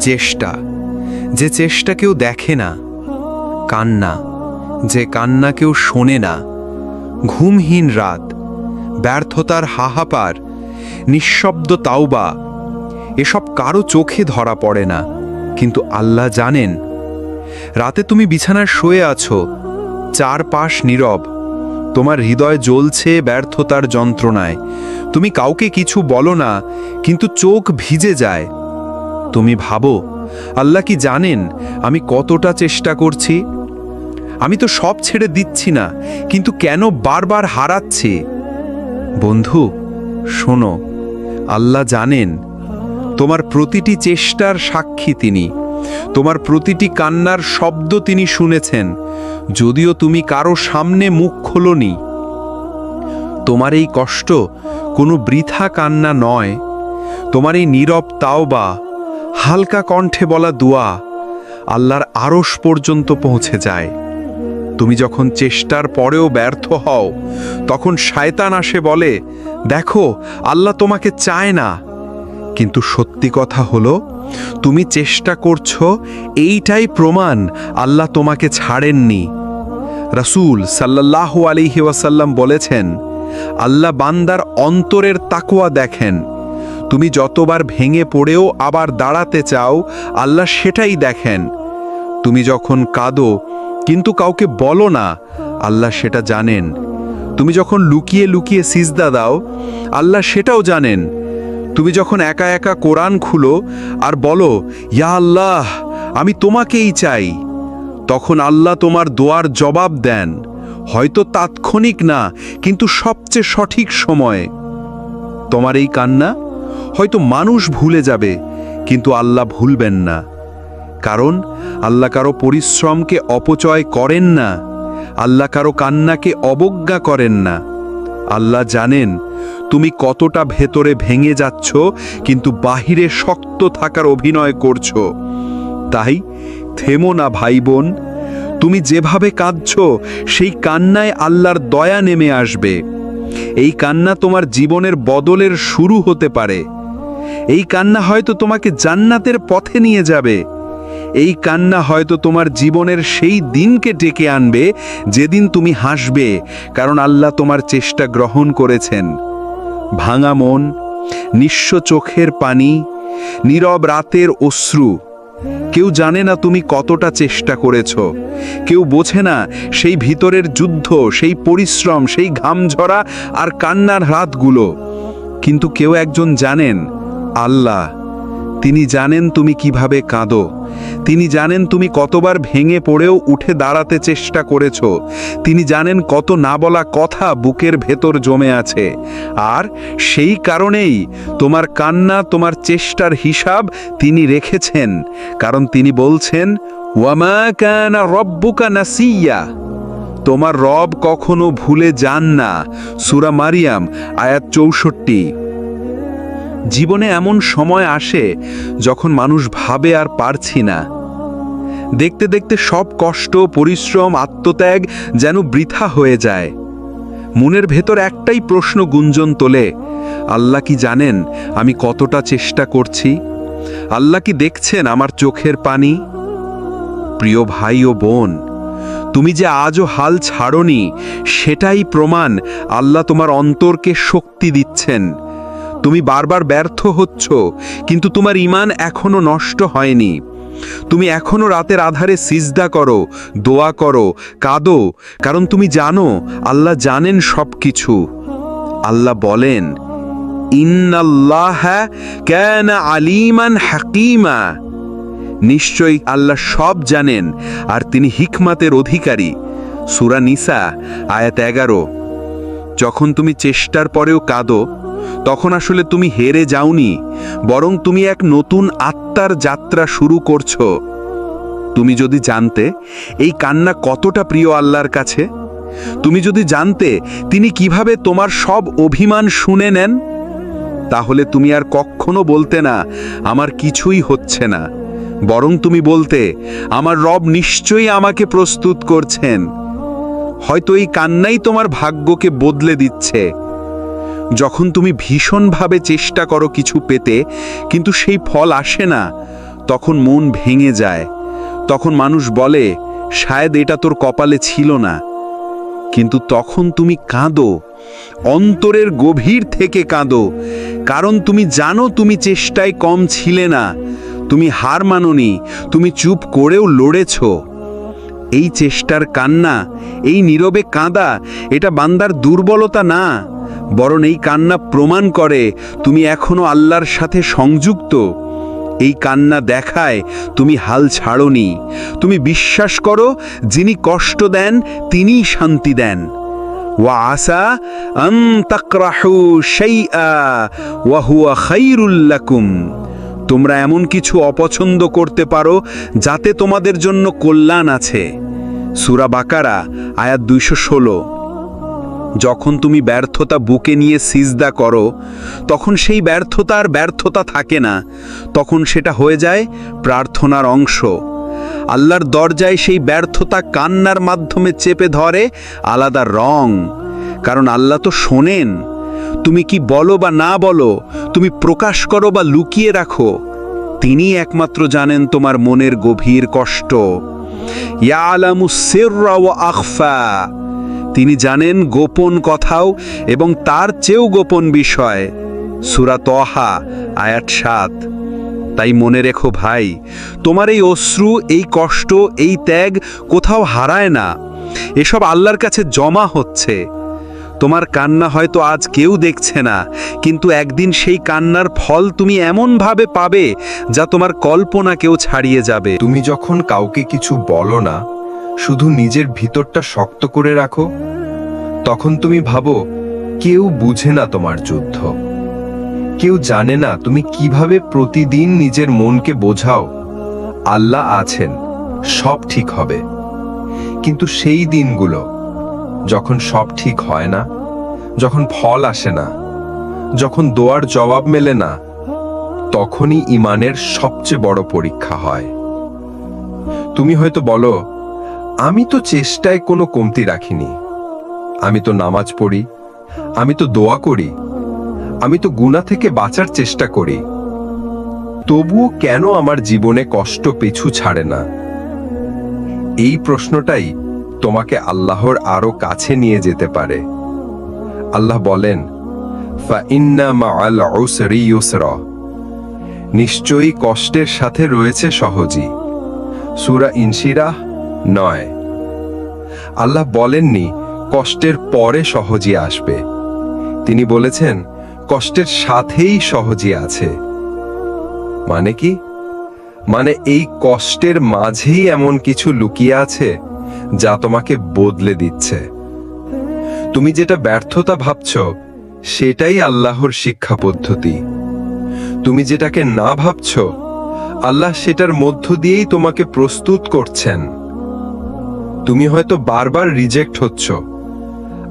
চেষ্টা। যে চেষ্টা কেউ দেখে না, কান্না। যে কান্না কেউ শোনে না, ঘুমহীন রাত, ব্যর্থতার হাহাপার নিঃশব্দ তাওবা, এসব কারও চোখে ধরা পড়ে না। কিন্তু আল্লাহ জানেন, রাতে তুমি বিছানায় শুয়ে আছো, চারপাশ নীরব, তোমার হৃদয় জ্বলছে ব্যর্থতার যন্ত্রণায়। তুমি কাউকে কিছু বলো না, কিন্তু চোখ ভিজে যায়। তুমি ভাবো, আল্লাহ কি জানেন আমি কতটা চেষ্টা করছি? আমি তো সব ছেড়ে দিচ্ছি না, কিন্তু কেন বারবার হারাচ্ছি? বন্ধু, শোনো, আল্লাহ জানেন, তোমার প্রতিটি চেষ্টার সাক্ষী তিনি, তোমার প্রতিটি কান্নার শব্দ তিনি শুনেছেন, যদিও তুমি কারও সামনে মুখ খোলনি। তোমার এই কষ্ট কোনো বৃথা কান্না নয়, তোমার এই নীরব তাওবা হালকা কণ্ঠে বলা দোয়া আল্লাহর আড়স পর্যন্ত পৌঁছে যায়। তুমি যখন চেষ্টার পরেও ব্যর্থ হও, তখন শায়তান আসে বলে, দেখো, আল্লাহ তোমাকে চায় না। কিন্তু সত্যি কথা হলো, তুমি চেষ্টা করছ, এইটাই প্রমাণ আল্লাহ তোমাকে ছাড়েননি। রাসূল সাল্লাল্লাহু আলাইহি ওয়াসাল্লাম বলেছেন, আল্লাহ বান্দার অন্তরের তাকোয়া দেখেন তুমি যতবার ভেঙে পড়েও আবার দাঁড়াতে চাও, আল্লাহ সেটাই দেখেন। তুমি যখন কাঁদো, কিন্তু কাউকে বলো না, আল্লাহ সেটা জানেন। তুমি যখন লুকিয়ে লুকিয়ে সিজদা দাও, আল্লাহ সেটাও জানেন। তুমি যখন একা একা কোরআন খুলো আর বলো, ইয়া আল্লাহ, আমি তোমাকেই চাই, তখন আল্লাহ তোমার দোয়ার জবাব দেন। হয়তো তাৎক্ষণিক না, কিন্তু সবচেয়ে সঠিক সময়ে। তোমার এই কান্না হয়তো মানুষ ভুলে যাবে, কিন্তু আল্লাহ ভুলবেন না। কারণ, আল্লাহ কারও পরিশ্রমকে অপচয় করেন না, আল্লাহ কারও কান্নাকে অবজ্ঞা করেন না। আল্লাহ জানেন, তুমি কতটা ভেতরে ভেঙে যাচ্ছ, কিন্তু বাহিরে শক্ত থাকার অভিনয় করছ। তাই, থেমো না ভাই বোন তুমি যেভাবে কাঁদছ, সেই কান্নায় আল্লাহর দয়া নেমে আসবে। এই কান্না তোমার জীবনের বদলের শুরু হতে পারে। এই কান্না হয়তো তোমাকে জান্নাতের পথে নিয়ে যাবে। এই কান্না হয়তো তোমার জীবনের সেই দিনকে ডেকে আনবে যেদিন তুমি হাসবে, কারণ আল্লাহ তোমার চেষ্টা গ্রহণ করেছেন। ভাঙা মন, নিঃস্ব চোখের পানি, নীরব রাতের অশ্রু কেউ জানে না তুমি কতটা চেষ্টা করেছ। কেউ বোঝে না সেই ভিতরের যুদ্ধ, সেই পরিশ্রম, সেই ঘাম ঝরা আর কান্নার হাতগুলো কিন্তু কেউ একজন জানেন, আল্লাহ। তিনি জানেন তুমি কীভাবে কাঁদো। তিনি জানেন তুমি কতবার ভেঙে পড়েও উঠে দাঁড়াতে চেষ্টা করেছ। তিনি জানেন কত না বলা কথা বুকের ভেতর জমে আছে। আর সেই কারণেই তোমার কান্না, তোমার চেষ্টার হিসাব তিনি রেখেছেন। কারণ তিনি বলছেন, ওয়ামা রব্বুকা নাসিয়া। তোমার রব কখনো ভুলে যান না। সুরা মারিয়াম, আয়াত চৌষট্টি। জীবনে এমন সময় আসে যখন মানুষ ভাবে আর পারছি না। দেখতে দেখতে সব কষ্ট, পরিশ্রম, আত্মত্যাগ যেন বৃথা হয়ে যায়। মনের ভেতর একটাই প্রশ্ন গুঞ্জন তোলে, আল্লাহ কি জানেন আমি কতটা চেষ্টা করছি? আল্লাহ কি দেখছেন আমার চোখের পানি? প্রিয় ভাই ও বোন, তুমি যে আজও হাল ছাড়নি, সেটাই প্রমাণ আল্লাহ তোমার অন্তরকে শক্তি দিচ্ছেন। তুমি বারবার ব্যর্থ হচ্ছ, কিন্তু তোমার ইমান এখনও নষ্ট হয়নি। তুমি এখনও রাতের আধারে সিজদা করো, দোয়া করো, কাঁদো, কারণ তুমি জানো, আল্লাহ জানেন সব কিছু আল্লাহ বলেন, ইন্নাল্লাহ আলিমান হাকিমা। নিশ্চয়ই আল্লাহ সব জানেন, আর তিনি হিকমাতের অধিকারী। সুরা নিসা, আয়াত এগারো। যখন তুমি চেষ্টার পরেও কাঁদো তখন আসলে তুমি হেরে যাওনি, বরং তুমি এক নতুন আত্মার যাত্রা শুরু করছ। তুমি যদি জানতে এই কান্না কতটা প্রিয় আল্লাহর কাছে, তুমি যদি জানতে তিনি কীভাবে তোমার সব অভিমান শুনে নেন, তাহলে তুমি আর কখনো বলতে না, আমার কিছুই হচ্ছে না। বরং তুমি বলতে, আমার রব নিশ্চয়ই আমাকে প্রস্তুত করছেন। হয়তো এই কান্নাই তোমার ভাগ্যকে বদলে দিচ্ছে। যখন তুমি ভীষণভাবে চেষ্টা করো কিছু পেতে, কিন্তু সেই ফল আসে না, তখন মন ভেঙে যায়। তখন মানুষ বলে, শায়দ এটা তোর কপালে ছিল না। কিন্তু তখন তুমি কাঁদো, অন্তরের গভীর থেকে কাঁদো, কারণ তুমি জানো তুমি চেষ্টায় কম ছিলে না, তুমি হার মাননি, তুমি চুপ করেও লড়েছ। এই চেষ্টার কান্না, এই নীরবে কাঁদা, এটা বান্দার দুর্বলতা না। বরং এই কান্না প্রমাণ করে তুমি এখনও আল্লাহর সাথে সংযুক্ত। এই কান্না দেখায় তুমি হাল ছাড়নি। তুমি বিশ্বাস করো, যিনি কষ্ট দেন, তিনিই শান্তি দেন। ওয়া আসা ওয়া হুয়া তোমরা এমন কিছু অপছন্দ করতে পারো, যাতে তোমাদের জন্য কল্যাণ আছে। সূরা বাকারা, আয়াত দুইশো ষোলো। যখন তুমি ব্যর্থতা বুকে নিয়ে সিজদা করো, তখন সেই ব্যর্থতা আর ব্যর্থতা থাকে না। তখন সেটা হয়ে যায় প্রার্থনার অংশ। আল্লাহর দরজায় সেই ব্যর্থতা কান্নার মাধ্যমে চেপে ধরে আলাদা রং। কারণ আল্লাহ তো শোনেন। তুমি কি বলো বা না বলো, তুমি প্রকাশ করো বা লুকিয়ে রাখো তিনি একমাত্র জানেন তোমার মনের গভীর কষ্ট। ইয়ালামু সিররা ওয়া আখফা। তিনি জানেন গোপন কথাও এবং তার চেয়েও গোপন বিষয়। সুরা তহা আয়াত সাত। তাই মনে রেখো ভাই, তোমার এই অশ্রু, এই কষ্ট, এই ত্যাগ কোথাও হারায় না। এসব আল্লাহর কাছে জমা হচ্ছে। তোমার কান্না হয়তো আজ কেউ দেখছে না, কিন্তু একদিন সেই কান্নার ফল তুমি এমনভাবে পাবে যা তোমার কল্পনাকেও ছাড়িয়ে যাবে। তুমি যখন কাউকে কিছু বলো না শুধু নিজের ভিতরটা শক্ত করে রাখো, তখন তুমি ভাবো, কেউ বুঝে না তোমার যুদ্ধ। কেউ জানে না তুমি কীভাবে প্রতিদিন নিজের মনকে বোঝাও, আল্লাহ আছেন, সব ঠিক হবে। কিন্তু সেই দিনগুলো, যখন সব ঠিক হয় না, যখন ফল আসে না, যখন দোয়ার জবাব মেলে না, তখনই ইমানের সবচেয়ে বড় পরীক্ষা হয়। তুমি হয়তো বলো আমি তো চেষ্টায় কোনো কমতি রাখিনি। আমি তো নামাজ পড়ি, আমি তো দোয়া করি, আমি তো গুণা থেকে বাঁচার চেষ্টা করি। তবুও কেন আমার জীবনে কষ্ট পিছু ছাড়ে না? এই প্রশ্নটাই তোমাকে আল্লাহর আরও কাছে নিয়ে যেতে পারে। আল্লাহ বলেন। নিশ্চয়ই কষ্টের সাথে রয়েছে সহজই। সুরা ইনশিরাহ নয়। আল্লাহ বলেননি, কষ্টের পরে সহজই আসবে। তিনি বলেছেন, কষ্টের সাথেই সহজই আছে। মানে কি? মানে এই কষ্টের মাঝেই এমন কিছু লুকিয়ে আছে, যা তোমাকে বদলে দিচ্ছে। তুমি যেটা ব্যর্থতা ভাবছ, সেটাই আল্লাহর শিক্ষা পদ্ধতি। তুমি যেটাকে না ভাবছ, আল্লাহ সেটার মধ্য দিয়েই তোমাকে প্রস্তুত করছেন। তুমি হয়তো বারবার রিজেক্ট হচ্ছ।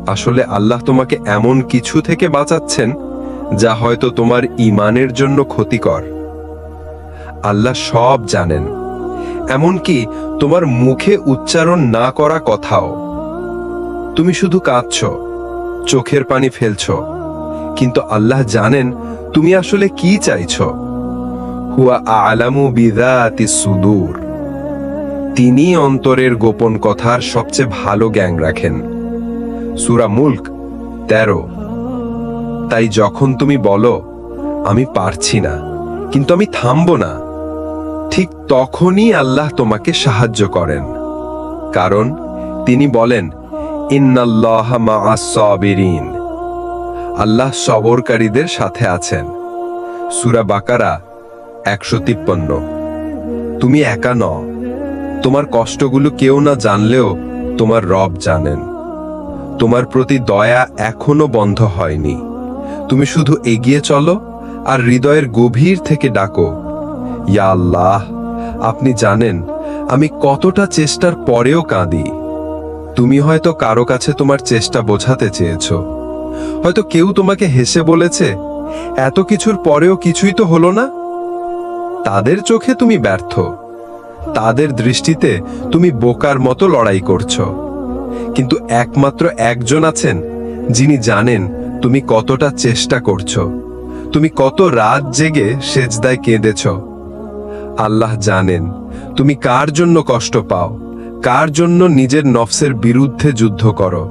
আসলে আল্লাহ তোমাকে এমন কিছু থেকে বাঁচাচ্ছেন, যা হয়তো তোমার ইমানের জন্য ক্ষতিকর। আল্লাহ সব জানেন। এমনকি তোমার মুখে উচ্চারণ না করা কথাও। তুমি শুধু কাঁদছ, চোখের পানি ফেলছ, কিন্তু আল্লাহ জানেন তুমি আসলে কি চাইছ। হুয়া আলামু বিদাতি সুদূর। তিনি অন্তরের গোপন কথার সবচেয়ে ভালো জ্ঞান রাখেন। সুরা মুল্ক, তেরো। তাই যখন তুমি বলো, আমি পারছি না, কিন্তু আমি থামবো না, ঠিক তখনই আল্লাহ তোমাকে সাহায্য করেন। কারণ তিনি বলেন, ইন্নাল্লাহ আল্লাহ সবরকারীদের সাথে আছেন। সুরা বাকারা, একশো তিপ্পান্ন। তুমি একা ন তোমার কষ্টগুলো কেউ না জানলেও তোমার রব জানেন। তোমার প্রতি দয়া এখনও বন্ধ হয়নি। তুমি শুধু এগিয়ে চলো আর হৃদয়ের গভীর থেকে ডাকো, ইয়া আল্লাহ, আপনি জানেন, আমি কতটা চেষ্টার পরেও কাঁদি। তুমি হয়তো কারও কাছে তোমার চেষ্টা বোঝাতে চেয়েছো। হয়তো কেউ তোমাকে হেসে বলেছে, এত কিছুর পরেও কিছুই তো হলো না? তাদের চোখে তুমি ব্যর্থ। তাদের দৃষ্টিতে তুমি বোকার মতো লড়াই করছ। কিন্তু একমাত্র একজন আছেন, যিনি জানেন তুমি কতটা চেষ্টা করছ। তুমি কত রাত জেগে সেজদায় কেঁদেছ। আল্লাহ জানেন, তুমি কার জন্য কষ্ট পাও, কার জন্য নিজের নফসের বিরুদ্ধে যুদ্ধ করো।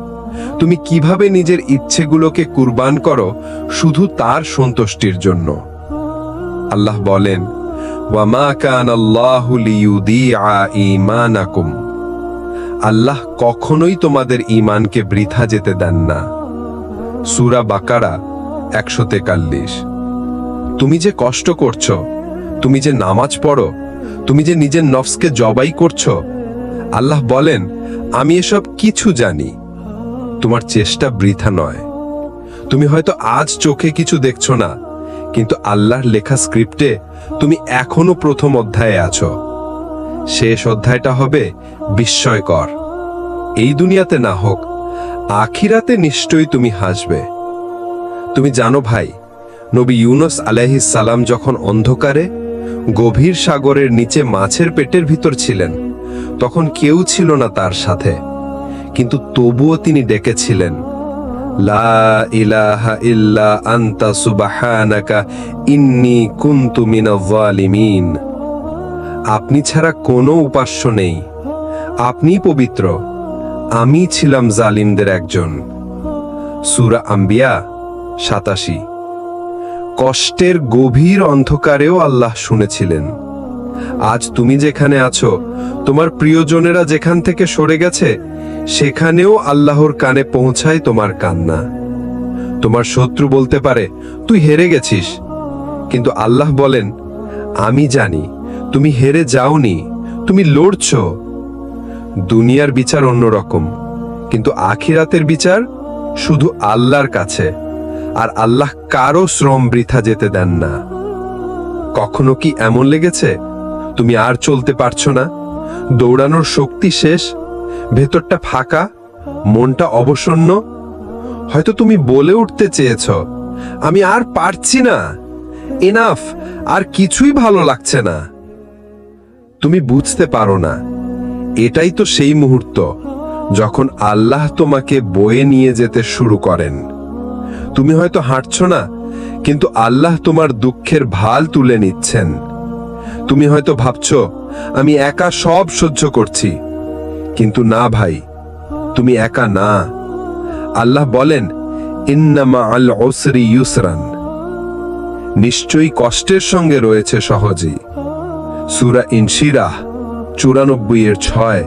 তুমি কীভাবে নিজের ইচ্ছেগুলোকে কুরবান করো, শুধু তার সন্তুষ্টির জন্য। আল্লাহ বলেন ওয়ামা কান আল্লাহু আল্লাহ কখনোই তোমাদের ঈমানকে বৃথা যেতে দেন না। সূরা বাকারা একশো তেকাল্লিশ তুমি যে কষ্ট করছ, তুমি যে নামাজ পড়ো, তুমি যে নিজের নফসকে জবাই করছ, আল্লাহ বলেন, আমি এসব কিছু জানি। তোমার চেষ্টা বৃথা নয়। তুমি হয়তো আজ চোখে কিছু দেখছ না কিন্তু আল্লাহর লেখা স্ক্রিপ্টে তুমি এখনও প্রথম অধ্যায়ে আছো। শেষ অধ্যায়টা হবে বিস্ময়কর। এই দুনিয়াতে না হোক, আখিরাতে নিশ্চয়ই তুমি হাসবে। তুমি জানো ভাই, নবী ইউনুস আলাইহিস সালাম যখন অন্ধকারে, গভীর সাগরের নিচে মাছের পেটের ভিতর ছিলেন, তখন কেউ ছিল না তার সাথে, কিন্তু তবুও তিনি ডেকেছিলেন। লা ইলাহা ইল্লা আন্তা সুবাহানাকা ইন্নি আপনি ছাড়া কোনো উপাস্য নেই। আপনি পবিত্র। আমি ছিলাম জালিমদের একজন। সুরা আম্বিয়া, সাতাশি। কষ্টের গভীর অন্ধকারেও আল্লাহ শুনেছিলেন। আজ তুমি যেখানে আছো, তোমার প্রিয়জনেরা যেখান থেকে সরে গেছে, সেখানেও আল্লাহর কানে পৌঁছায় তোমার কান্না। তোমার শত্রু বলতে পারে, তুই হেরে গেছিস। কিন্তু আল্লাহ বলেন, আমি জানি, তুমি হেরে যাওনি, তুমি লড়ছ। দুনিয়ার বিচার অন্যরকম, কিন্তু আখিরাতের বিচার শুধু আল্লাহর কাছে, আর আল্লাহ কারও শ্রম বৃথা যেতে দেন না। কখনো কি এমন লেগেছে? তুমি আর চলতে পারছ না। দৌড়ানোর শক্তি শেষ, ভেতরটা ফাঁকা, মনটা অবসন্ন। হয়তো তুমি বলে উঠতে চেয়েছ, আমি আর পারছি না। এনাফ আর কিছুই ভালো লাগছে না। তুমি বুঝতে পারো না। এটাই তো সেই মুহূর্ত, যখন আল্লাহ তোমাকে বয়ে নিয়ে যেতে শুরু করেন। তুমি হয়তো হাঁটছ না, কিন্তু আল্লাহ তোমার দুঃখের ভালো তুলে নিচ্ছেন। তুমি হয়তো ভাবছ, আমি একা সব সহ্য করছি। কিন্তু না ভাই, তুমি একা না। আল্লাহ বলেন, ইন্নামা আল ওসরি ইউসরান। নিশ্চয়ই কষ্টের সঙ্গে রয়েছে সহজেই। সুরা ইনশিরাহ চুরানব্বই এর ছয়।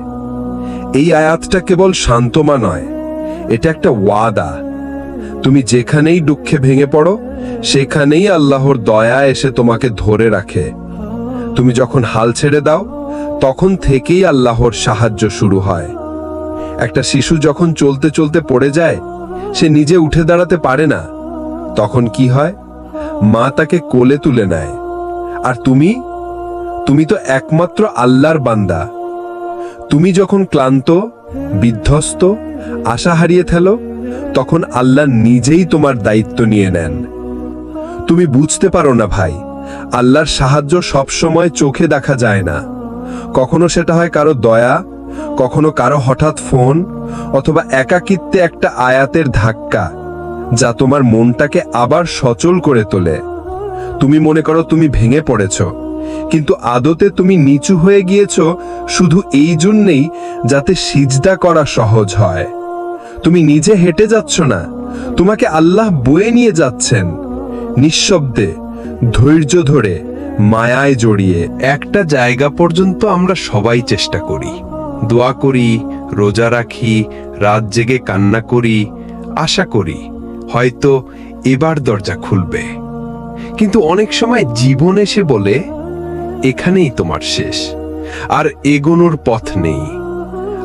এই আয়াতটা কেবল শান্তমা নয়, এটা একটা ওয়াদা। তুমি যেখানেই দুঃখে ভেঙে পড়ো, সেখানেই আল্লাহর দয়া এসে তোমাকে ধরে রাখে। তুমি যখন হাল ছেড়ে দাও, তখন থেকেই আল্লাহর সাহায্য শুরু হয়। একটা শিশু যখন চলতে চলতে পড়ে যায়, সে নিজে উঠে দাঁড়াতে পারে না। তখন কি হয়? মা তাকে কোলে তুলে নেয়। আর তুমি? তুমি তো একমাত্র আল্লাহর বান্দা। তুমি যখন ক্লান্ত, বিধ্বস্ত, আশা হারিয়ে থেলো তখন আল্লাহ নিজেই তোমার দায়িত্ব নিয়ে নেন। তুমি বুঝতে পারো না, ভাই আল্লাহর সাহায্য সবসময় চোখে দেখা যায় না। কখনো সেটা হয় কারও দয়া, কখনো কারও হঠাৎ ফোন, অথবা একাকিত্বে একটা আয়াতের ধাক্কা, যা তোমার মনটাকে আবার সচল করে তোলে। তুমি মনে করো তুমি ভেঙে পড়েছ, কিন্তু আদতে তুমি নিচু হয়ে গিয়েছ শুধু এই জন্যেই যাতে সিজদা করা সহজ হয়। তুমি নিজে হেঁটে যাচ্ছ না, তোমাকে আল্লাহ বয়ে নিয়ে যাচ্ছেন, নিঃশব্দে। ধৈর্য ধরে, মায়ায় জড়িয়ে একটা জায়গা পর্যন্ত আমরা সবাই চেষ্টা করি। দোয়া করি, রোজা রাখি, রাত জেগে কান্না করি, আশা করি, হয়তো এবার দরজা খুলবে। কিন্তু অনেক সময় জীবন এসে বলে, এখানেই তোমার শেষ। আর এগোনোর পথ নেই।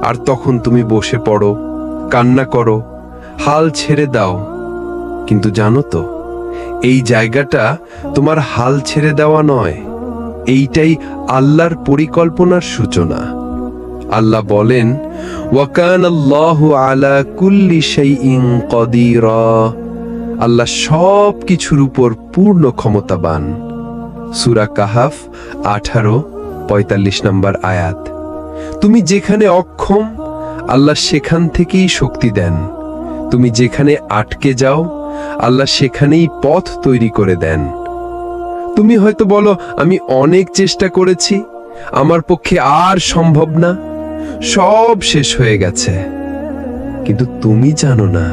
আর তখন তুমি বসে পড়ো, কান্না করো, হাল ছেড়ে দাও। কিন্তু জানো তো এই জায়গাটা তোমার হাল ছেড়ে দেওয়া নয়। এইটাই আল্লাহর পরিকল্পনার সূচনা। আল্লাহ বলেন ওয়াকান আল্লাহ আলা কুল্লি শাইইন কদিরা। আল্লাহ সব কিছুর উপর পূর্ণ ক্ষমতাবান। সুরা কাহাফ আঠারো, পঁয়তাল্লিশ নম্বর আয়াত। তুমি যেখানে অক্ষম, আল্লাহ সেখান থেকেই শক্তি দেন। তুমি যেখানে আটকে যাও আল্লাহ সেখানেই পথ তৈরি করে দেন। তুমি হয়তো বলো, আমি অনেক চেষ্টা করেছি, আমার পক্ষে আর সম্ভব না, সব শেষ হয়ে গেছে। কিন্তু তুমি জানো না,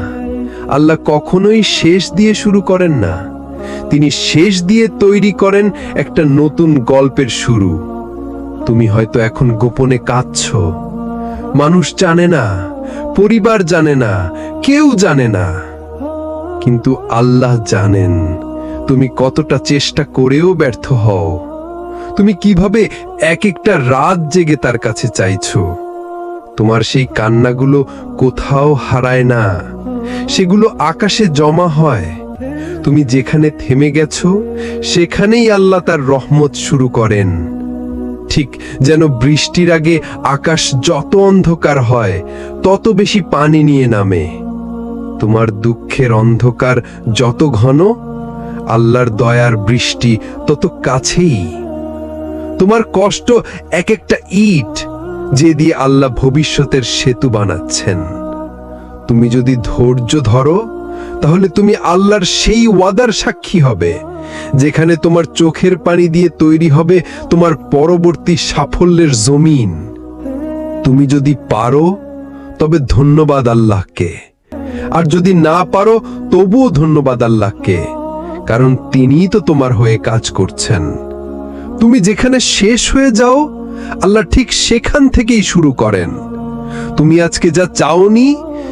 আল্লাহ কখনোই শেষ দিয়ে শুরু করেন না। তিনি শেষ দিয়ে তৈরি করেন একটা নতুন গল্পের শুরু। তুমি হয়তো এখন গোপনে কাঁদছো। মানুষ জানে না, পরিবার জানে না, কেউ জানে না। কিন্তু আল্লাহ জানেন। তুমি কতটা চেষ্টা করেও ব্যর্থ হও। তুমি কীভাবে এক একটা রাত জেগে তার কাছে চাইছো? তোমার সেই কান্নাগুলো কোথাও হারায় না। সেগুলো আকাশে জমা হয়। তুমি যেখানে থেমে গেছো, সেখানেই আল্লাহ তার রহমত শুরু করেন। ঠিক যেন বৃষ্টির আগে আকাশ যত অন্ধকার হয়, তত বেশি পানি নিয়ে নামে। তোমার দুঃখের অন্ধকার যত ঘন, আল্লাহর দয়ার বৃষ্টি তত কাছেই। তোমার কষ্ট এক একটা ইট যে দিয়ে আল্লাহ ভবিষ্যতের সেতু বানাচ্ছেন। তুমি যদি ধৈর্য ধরো, তাহলে তুমি আল্লাহর সেই ওয়াদার সাক্ষী হবে, যেখানে তোমার চোখের পানি দিয়ে তৈরি হবে তোমার পরবর্তী সাফল্যের জমিন। তুমি যদি পারো, তবে ধন্যবাদ আল্লাহকে। আর যদি না পারো, তবুও ধন্যবাদ আল্লাহকে, কারণ তিনিই তো তোমার হয়ে কাজ করছেন। তুমি যেখানে শেষ হয়ে যাও, আল্লাহ ঠিক সেখান থেকেই শুরু করেন। তুমি আজকে যা চাওনি,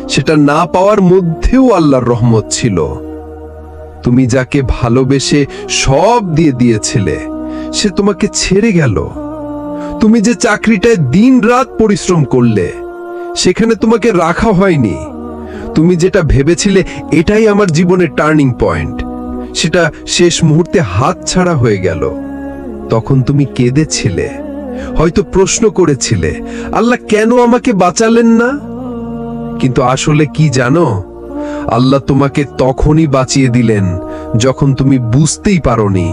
সেটা না পাওয়ার মধ্যেও আল্লাহর রহমত ছিল। তুমি যাকে ভালোবেসে সব দিয়ে দিয়েছিলে, সে তোমাকে ছেড়ে গেল। তুমি যে চাকরিটায় দিন রাত পরিশ্রম করলে, সেখানে তোমাকে রাখা হয়নি। তুমি যেটা ভেবেছিলে, এটাই আমার জীবনের টার্নিং পয়েন্ট সেটা শেষ মুহূর্তে হাত ছাড়া হয়ে গেল। তখন তুমি কেঁদেছিলে, হয়তো প্রশ্ন করেছিলে, আল্লাহ কেন আমাকে বাঁচালেন না? কিন্তু আসলে কি জানো, আল্লাহ তোমাকে তখনই বাঁচিয়ে দিলেন, যখন তুমি বুঝতেই পারোনি।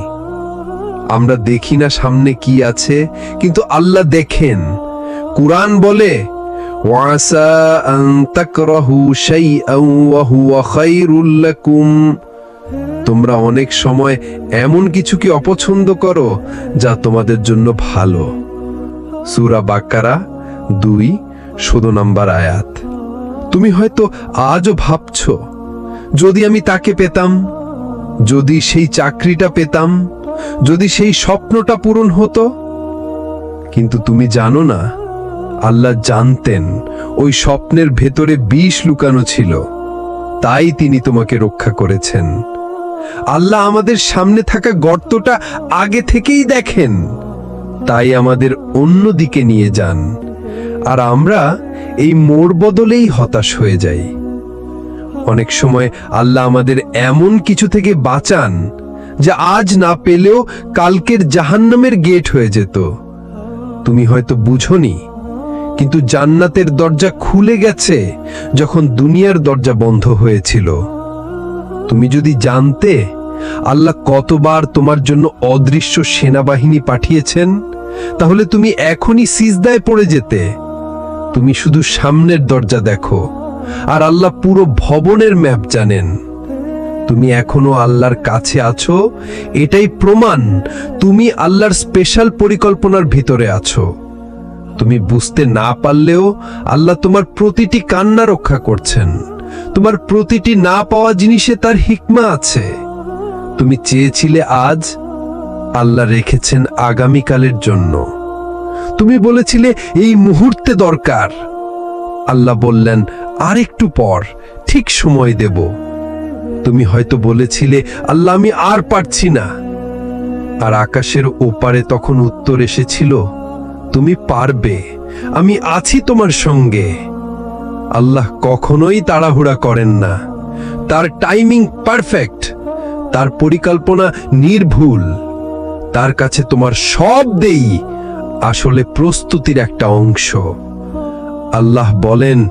আমরা দেখি না সামনে কি আছে, কিন্তু আল্লাহ দেখেন। কুরআন বলে আন তাকরাহু শাইআন ওয়া হুয়া খায়রুল লাকুম তোমরা অনেক সময় এমন কিছুকে অপছন্দ করো যা তোমাদের জন্য ভালো। সুরা বাক্কারা দুই, ষোলো নম্বর আয়াত। তুমি হয়তো আজও ভাবছ, যদি আমি তাকে পেতাম, যদি সেই চাকরিটা পেতাম, যদি সেই স্বপ্নটা পূরণ হতো, কিন্তু তুমি জানো না আল্লাহ জানতেন, ওই স্বপ্নের ভেতরে বিষ লুকানো ছিল। তাই তিনি তোমাকে রক্ষা করেছেন। আল্লাহ আমাদের সামনে থাকা গর্তটা আগে থেকেই দেখেন। তাই আমাদের অন্য দিকে নিয়ে যান। আর আমরা এই মোড় বদলেই হতাশ হয়ে যাই। অনেক সময় আল্লাহ আমাদের এমন কিছু থেকে বাঁচান, যা আজ না পেলেও কালকের জাহান্নামের গেট হয়ে যেত। তুমি হয়তো বুঝনি কিন্তু জান্নাতের দরজা খুলে গেছে যখন দুনিয়ার দরজা বন্ধ হয়েছিল। তুমি যদি জানতে আল্লাহ কতবার তোমার জন্য অদৃশ্য সেনাবাহিনী পাঠিয়েছেন, তাহলে তুমি এখনই সিজদায় পড়ে যেতে। তুমি শুধু সামনের দরজা দেখো, আর আল্লাহ পুরো ভবনের ম্যাপ জানেন। তুমি এখনও আল্লাহর কাছে আছো, এটাই প্রমাণ তুমি আল্লাহর স্পেশাল পরিকল্পনার ভিতরে আছো। তুমি বুঝতে না পারলেও আল্লাহ তোমার প্রতিটি কান্না রক্ষা করছেন। তোমার প্রতিটি না পাওয়া জিনিসে তার হিকমা আছে। তুমি চেয়েছিলে আজ আল্লাহ রেখেছেন আগামীকালের জন্য। তুমি বলেছিলে এই মুহূর্তে দরকার। আল্লাহ বললেন আর একটু পর, ঠিক সময় দেব। তুমি হয়তো বলেছিলে, আল্লাহ, আমি আর পারছি না। আর আকাশের ওপারে তখন উত্তর এসেছিল তুমি পারবে। আমি আছি তোমার সঙ্গে। আল্লাহ কখনোই তাড়াহুড়া করেন না। তার টাইমিং পারফেক্ট তার পরিকল্পনা নির্ভুল। তার কাছে তোমার সব দেই আসলে প্রস্তুতির একটা অংশ। আল্লাহ বলেন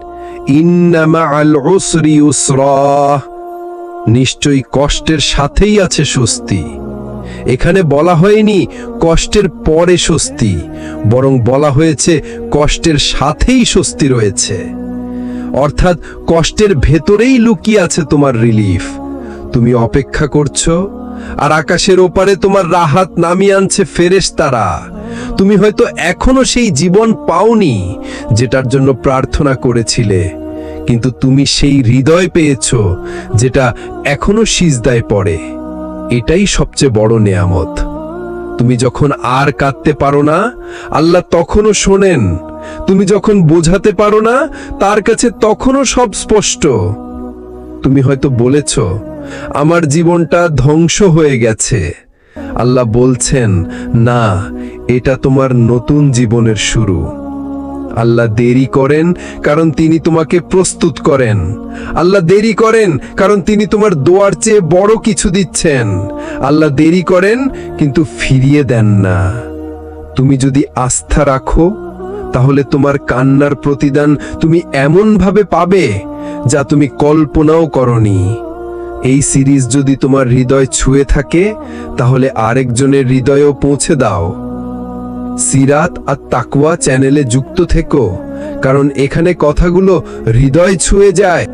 নিশ্চয়ই কষ্টের সাথেই আছে স্বস্তি। এখানে বলা হয়নি কষ্টের পরে স্বস্তি, বরং বলা হয়েছে কষ্টের সাথেই স্বস্তি রয়েছে। অর্থাৎ কষ্টের ভেতরেই লুকিয়ে আছে তোমার রিলিফ। তুমি অপেক্ষা করছ, আর আকাশের ওপারে তোমার রাহাত নামিয়ে আনছে ফেরেশতারা। তুমি হয়তো এখনও সেই জীবন পাওনি যেটার জন্য প্রার্থনা করেছিলে, কিন্তু তুমি সেই হৃদয় পেয়েছ যেটা এখনও সিজদায় পড়ে। এটাই সবচেয়ে বড় নেয়ামত। তুমি যখন আর কাঁদতে পারো না, আল্লাহ তখনও শোনেন। তুমি যখন বোঝাতে পারো না, তার কাছে তখনও সব স্পষ্ট। তুমি হয়তো বলেছ, আমার জীবনটা ধ্বংস হয়ে গেছে। আল্লাহ বলছেন, না, এটা তোমার নতুন জীবনের শুরু। আল্লাহ দেরি করেন কারণ তিনি তোমাকে প্রস্তুত করেন। আল্লাহ দেরি করেন কারণ তিনি তোমার দোয়ার চেয়ে বড় কিছু দিচ্ছেন। আল্লাহ দেরি করেন কিন্তু ফিরিয়ে দেন না। তুমি যদি আস্থা রাখো, তাহলে তোমার কান্নার প্রতিদান তুমি এমনভাবে পাবে যা তুমি কল্পনাও করনি। এই সিরিজ যদি তোমার হৃদয় ছুঁয়ে থাকে, তাহলে আরেকজনের হৃদয়েও পৌঁছে দাও। সিরাত আর তাকুয়া চ্যানেলে যুক্ত থেকো কারণ এখানে কথাগুলো হৃদয় ছুঁয়ে যায়।